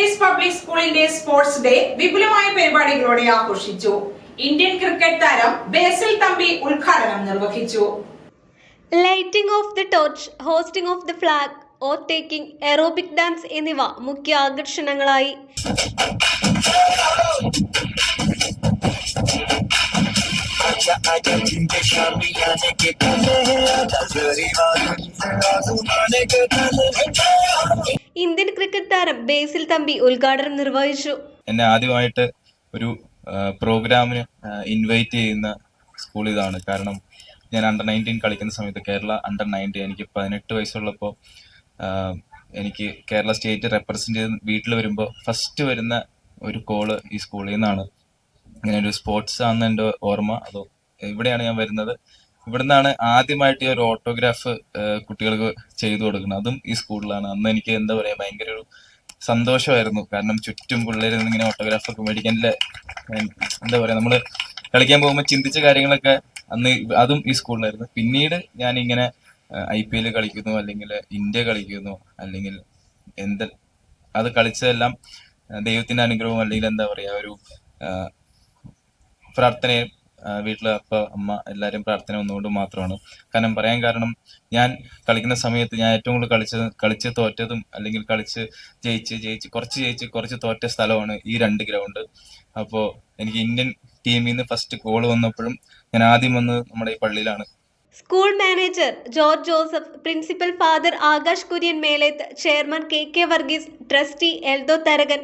Mary's public സ്കൂളിന്റെ sports day വിപുലമായ പരിപാടികളോടെ ആഘോഷിച്ചു. ഇന്ത്യൻ ക്രിക്കറ്റ് താരം ബേസിൽ തമ്പി ഉദ്ഘാടനം നിർവഹിച്ചു. Lighting of the torch hoisting of the flag or taking aerobic dance എന്നിവ മുഖ്യ ആകർഷണങ്ങളായി. ഇന്ത്യൻ ക്രിക്കറ്റ് താരം ബേസിൽ തമ്പി ഉദ്ഘാടനം നിർവഹിച്ചു. എന്നെ ആദ്യമായിട്ട് ഒരു പ്രോഗ്രാമിന് ഇൻവൈറ്റ് ചെയ്യുന്ന സ്കൂൾ ഇതാണ്. കാരണം ഞാൻ അണ്ടർ നയന്റീൻ കളിക്കുന്ന സമയത്ത് കേരള അണ്ടർ നയന്റീൻ എനിക്ക് പതിനെട്ട് വയസ്സുള്ളപ്പോൾ എനിക്ക് കേരള സ്റ്റേറ്റ് റെപ്രസെന്റ് ചെയ്ത് വീട്ടിൽ വരുമ്പോൾ ഫസ്റ്റ് വരുന്ന ഒരു കോൾ ഈ സ്കൂളിൽ നിന്നാണ്. ഇങ്ങനെ ഒരു സ്പോർട്സ് ആണെന്ന് എന്റെ ഓർമ്മ. അതോ എവിടെയാണ് ഞാൻ വരുന്നത്? ഇവിടുന്നാണ് ആദ്യമായിട്ട് ഈ ഒരു ഓട്ടോഗ്രാഫ് കുട്ടികൾക്ക് ചെയ്തു കൊടുക്കുന്നത്. അതും ഈ സ്കൂളിലാണ്. അന്ന് എനിക്ക് എന്താ പറയാ ഭയങ്കര ഒരു സന്തോഷമായിരുന്നു. കാരണം ചുറ്റും പിള്ളേർ ഇങ്ങനെ ഓട്ടോഗ്രാഫ് ഒക്കെ മേടിക്കാൻ എന്താ പറയാ നമ്മൾ കളിക്കാൻ പോകുമ്പോൾ ചിന്തിച്ച കാര്യങ്ങളൊക്കെ അന്ന് അതും ഈ സ്കൂളിലായിരുന്നു. പിന്നീട് ഞാൻ ഇങ്ങനെ ഐ പി എൽ കളിക്കുന്നു അല്ലെങ്കിൽ ഇന്ത്യ കളിക്കുന്നു അല്ലെങ്കിൽ എന്ത് അത് കളിച്ചതെല്ലാം ദൈവത്തിന്റെ അനുഗ്രഹവും അല്ലെങ്കിൽ എന്താ പറയാ ഒരു പ്രാർത്ഥനയും വീട്ടിലെ അപ്പ അമ്മ എല്ലാവരും പ്രാർത്ഥന ഒന്നുകൊണ്ട് മാത്രമാണ്. കാരണം പറയാൻ കാരണം ഞാൻ കളിക്കുന്ന സമയത്ത് ഞാൻ ഏറ്റവും കൂടുതൽ കളിച്ചത് കളിച്ച് തോറ്റതും അല്ലെങ്കിൽ കളിച്ച് ജയിച്ച് ജയിച്ച് കുറച്ച് ജയിച്ച് കുറച്ച് തോറ്റ സ്ഥലമാണ് ഈ രണ്ട് ഗ്രൗണ്ട്. അപ്പോ എനിക്ക് ഇന്ത്യൻ ടീമിൽ നിന്ന് ഫസ്റ്റ് കോൾ വന്നപ്പോഴും ഞാൻ ആദ്യം വന്ന് നമ്മുടെ ഈ പള്ളിയിലാണ്. School manager George Joseph principal father Akash Kurian Meleth chairman K K Varghese trustee Eldho Tharakan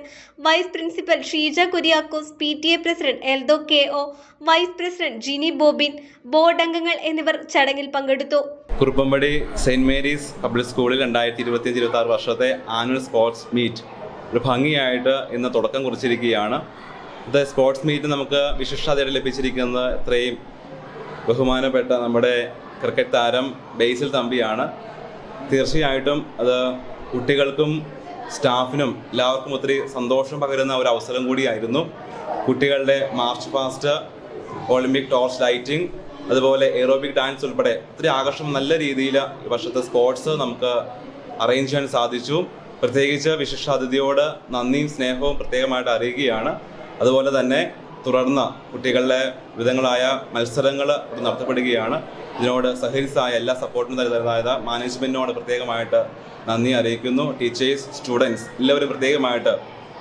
vice principal Sheeja Kuriakose P T A president Eldho K O vice president Jini Bobin board അംഗങ്ങൾ എന്നിവർ ചടങ്ങിൽ പങ്കെടുത്തു. Kuruppampady saint Mary's public സ്കൂളിൽ രണ്ടായിരത്തി ഇരുപത്തിയഞ്ച് ഇരുപത്തി ആറ് വർഷത്തെ ആനുവൽ സ്പോർട്സ് മീറ്റ്. ഒരു ഭംഗിയായിട്ട് ഇന്ന് തുടക്കം കുറിച്ചിരിക്കുകയാണ്. ഇത് സ്പോർട്സ് മീറ്റ് നമുക്ക് വിശിഷ്ടതയുടെ ലഭിച്ചിരിക്കുന്നത് ഇത്രയും ബഹുമാനപ്പെട്ട നമ്മുടെ ക്രിക്കറ്റ് താരം ബേസിൽ തമ്പിയാണ്. തീർച്ചയായിട്ടും അത് കുട്ടികൾക്കും സ്റ്റാഫിനും എല്ലാവർക്കും ഒത്തിരി സന്തോഷം പകരുന്ന ഒരു അവസരം കൂടിയായിരുന്നു. കുട്ടികളുടെ march past Olympic torch lighting അതുപോലെ എയറോബിക് ഡാൻസ് ഉൾപ്പെടെ ഒത്തിരി ആകർഷണം നല്ല രീതിയിൽ ഈ വർഷത്തെ സ്പോർട്സ് നമുക്ക് അറേഞ്ച് ചെയ്യാൻ സാധിച്ചു. പ്രത്യേകിച്ച് വിശിഷ്ടാതിഥിയോട് നന്ദിയും സ്നേഹവും പ്രത്യേകമായിട്ട് അറിയുകയാണ് അതുപോലെ തന്നെ തുടർന്ന് കുട്ടികളുടെ വിധങ്ങളായ മത്സരങ്ങൾ ഇവിടെ നടത്തപ്പെടുകയാണ്. ഇതിനോട് സഹകരിച്ചായ എല്ലാ സപ്പോർട്ടിനും തരുന്നതായത് മാനേജ്മെന്റിനോട് പ്രത്യേകമായിട്ട് നന്ദി അറിയിക്കുന്നു. ടീച്ചേഴ്സ് സ്റ്റുഡൻസ് എല്ലാവരും പ്രത്യേകമായിട്ട്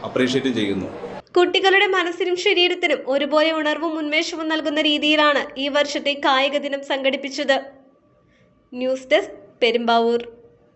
അപ്രീഷിയേറ്റും ചെയ്യുന്നു. കുട്ടികളുടെ മനസ്സിനും ശരീരത്തിനും ഒരുപോലെ ഉണർവും ഉന്മേഷവും നൽകുന്ന രീതിയിലാണ് ഈ വർഷത്തെ കായിക ദിനം സംഘടിപ്പിച്ചത്. News desk Perumbavoor.